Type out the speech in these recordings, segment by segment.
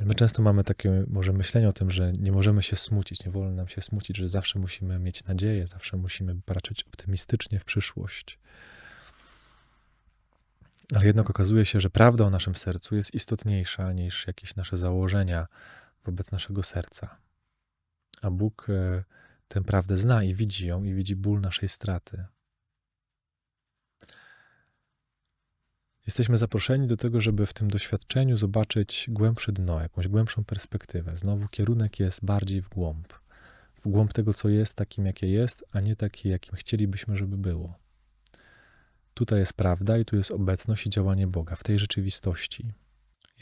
My często mamy takie może myślenie o tym, że nie możemy się smucić, nie wolno nam się smucić, że zawsze musimy mieć nadzieję, zawsze musimy patrzeć optymistycznie w przyszłość. Ale jednak okazuje się, że prawda o naszym sercu jest istotniejsza niż jakieś nasze założenia wobec naszego serca. A Bóg e, tę prawdę zna i widzi ją, i widzi ból naszej straty. Jesteśmy zaproszeni do tego, żeby w tym doświadczeniu zobaczyć głębsze dno, jakąś głębszą perspektywę. Znowu kierunek jest bardziej w głąb. W głąb tego, co jest, takim, jakie jest, a nie takie, jakim chcielibyśmy, żeby było. Tutaj jest prawda i tu jest obecność i działanie Boga w tej rzeczywistości.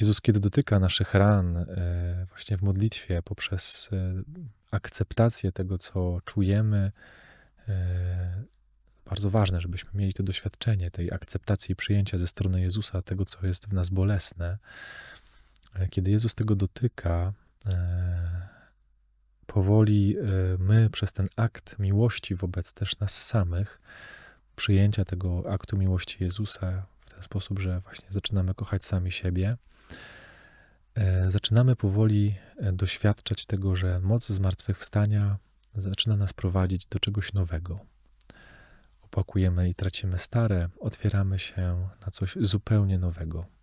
Jezus, kiedy dotyka naszych ran, e, właśnie w modlitwie, poprzez e, akceptację tego, co czujemy, e, bardzo ważne, żebyśmy mieli to doświadczenie tej akceptacji i przyjęcia ze strony Jezusa tego, co jest w nas bolesne. Kiedy Jezus tego dotyka, powoli my przez ten akt miłości wobec też nas samych, przyjęcia tego aktu miłości Jezusa w ten sposób, że właśnie zaczynamy kochać sami siebie, zaczynamy powoli doświadczać tego, że moc zmartwychwstania zaczyna nas prowadzić do czegoś nowego. Opakujemy i tracimy stare, otwieramy się na coś zupełnie nowego.